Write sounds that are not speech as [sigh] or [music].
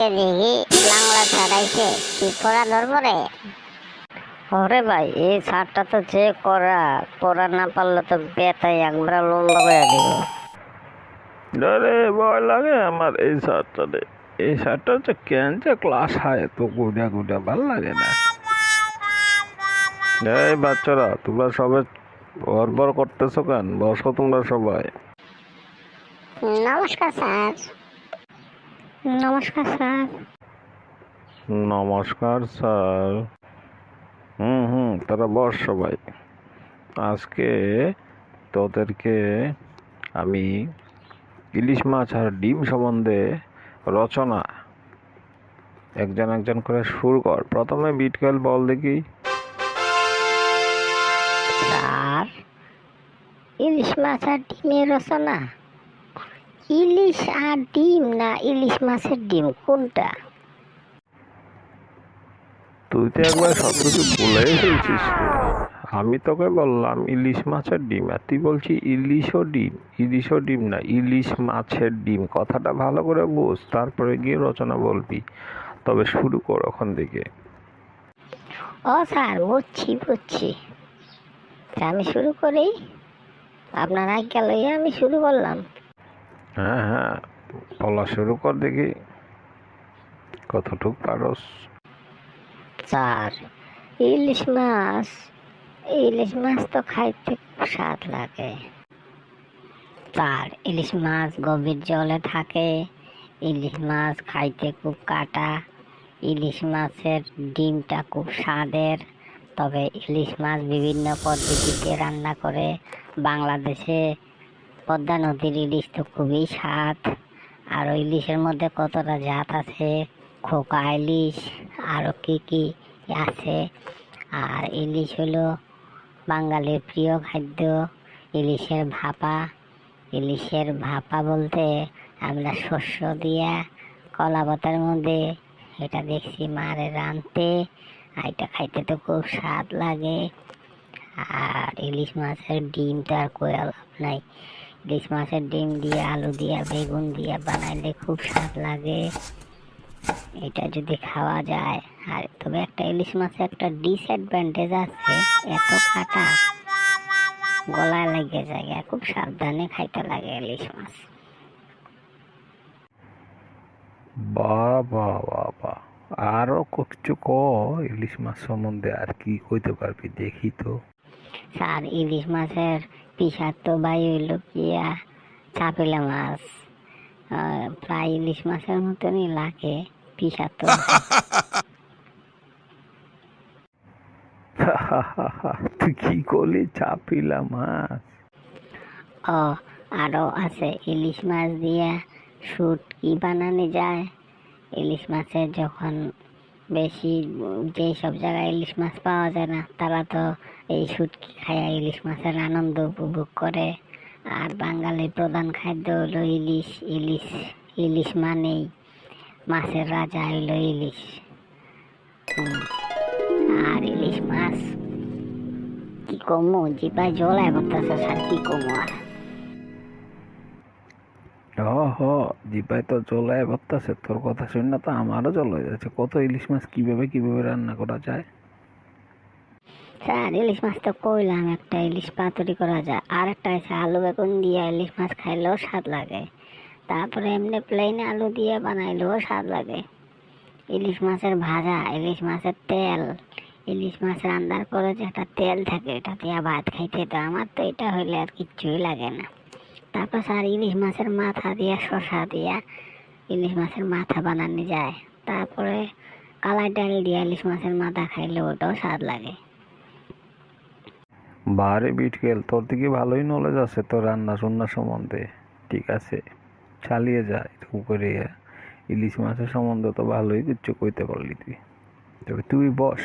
দেখি বাংলা ছাড়াইছে কি করা ধরবো রে ওরে ভাই এই শার্টটা তো যে করা পরা না পারলে তো বেতাই একবার লম্বা করে দিব। আরে ভয় লাগে আমার এই শার্টটাতে এই শার্টটা হচ্ছে কেন যে ক্লাস হয় তো গুড়া গুড়া ভালো লাগে না। এই বাচ্চারা তোমরা সবাই বর করতেছো কেন? বসো তোমরা সবাই। নমস্কার স্যার। নমস্কার স্যার। নমস্কার স্যার। হুম হুম তারা বস সবাই। আজকে তোদেরকে আমি ইলিশ মাছ আর ডিম সম্বন্ধে রচনা একজন একজন করে শুরু কর। প্রথমে বিটকেল বল দেখি। স্যার ইলিশ মাছ আর ডিমের রচনা? ইলিশ আর ডিম না ইলিশ মাছের ডিম কোনটা? তুই তো একবার সব কিছু বলে ফেলছিস। আমি তোকে বললাম ইলিশ মাছের ডিম আর তুই বলছি ইলিশও ডিম ইলিশও ডিম না ইলিশ মাছের ডিম। কথাটা ভালো করে বুঝ তারপরে গিয়ে রচনা বলবি। তবে শুরু কর ওখান থেকে। ও স্যার বুঝছি বুঝছি। আমি শুরু করি? আপনার আজ্ঞা লইয়া আমি শুরু করলাম। হ্যাঁ হ্যাঁ বলা শুরু কর দেখি কতটুক পারস। স্যার, ইলিশ মাছ ইলিশ মাছ তো খাইতে স্বাদ লাগে। স্যার, ইলিশ মাছ গভীর জলে থাকে, ইলিশ মাছ খাইতে খুব কাটা, ইলিশ মাছের ডিমটা খুব স্বাদের। তবে ইলিশ মাছ বিভিন্ন পদ্ধতিতে রান্না করে বাংলাদেশে পদ্মা নদীর ইলিশ তো খুবই স্বাদ। আর ইলিশের মধ্যে কতটা জাত আছে? খোকা ইলিশ আরও কি কি আছে? আর ইলিশ হলো বাঙালির প্রিয় খাদ্য। ইলিশের ভাপা। ইলিশের ভাপা বলতে আমরা শস্য দিয়া কলা পাতার মধ্যে এটা দেখছি মারে রানতে আর এটা খাইতে তো খুব স্বাদ লাগে। আর ইলিশ মাছের ডিম তো আর কোয়া লাভ নাই। ইলিশ মাছের ডিম দিয়ে আলু দিয়া বেগুন দিয়া বানাইলে খুব স্বাদ লাগে। এটা যদি খাওয়া যায়। আর তবে একটা ইলিশ মাছের একটা ডিসঅ্যাডভান্টেজ আছে এত কাটা গলায় লেগে যায় খুব সাবধানে খাইতে লাগে ইলিশ মাছ। বাবা বাবা আরও কিছু ক ইলিশ মাছ সম্বন্ধে আর কি কইতে পারবি দেখি তো। আর ইলিশ মাছের বিষাক্ত বায়ু হইল চাপিলা মাছ। প্রায় ইলিশ মাছের মতনই লাগে বিষাক্ত [laughs] তুই কি করলি চাপিলা মাছ? ও আরও আছে। ইলিশ মাছ দিয়ে শুট কি বানানো যায়। ইলিশ মাছের যখন বেশি যেই সব জায়গায় ইলিশ মাছ পাওয়া যায় না, তারা তো এই শুটকি খায়া ইলিশ মাছের আনন্দ উপভোগ করে। আর বাঙালির প্রধান খাদ্য হলো ইলিশ ইলিশ ইলিশ মানেই মাছের রাজা হইল ইলিশ। আর ইলিশ মাছ, কি কমু? জিপায় জলায় করতেছে, স্যার, কি কমু আর? হ জিপাই তো চলে বাত্তাছে তোর কথা শুন না তো আমারও চলে যাচ্ছে। কত ইলিশ মাছ কীভাবে কীভাবে রান্না করা যায়? স্যার ইলিশ মাছ তো কইলাম, একটা ইলিশ পাতুরি করা যায়, আর একটা আছে আলু বেগুন দিয়ে ইলিশ মাছ খাইলেও স্বাদ লাগে। তারপরে এমনি প্লেন আলু দিয়ে বানাইলেও স্বাদ লাগে। ইলিশ মাছের ভাজা, ইলিশ মাছের তেল, ইলিশ মাছ রান্নার পরে যে একটা তেল থাকে, এটা দিয়ে ভাত খাইতে তো, আমার তো এটা হইলে আর কিচ্ছুই লাগে না। তারপর স্যার ইলিশ মাছের মাথা দিয়া শসা দিয়া ইলিশ মাছের মাথা বানানো যায়। তারপরে কালাই ডাল দিয়ে ইলিশ মাছের মাথা খাইলে ওটাও স্বাদ লাগে। বারে বিটকেল তোর দিকে ভালোই নলেজ আছে তোর রান্না সন্না সম্বন্ধে। ঠিক আছে, চালিয়ে যা এরকম করে ইলিশ মাছের সম্বন্ধে তো ভালোই কিছু কইতে পারলি তুই। তবে তুই বস।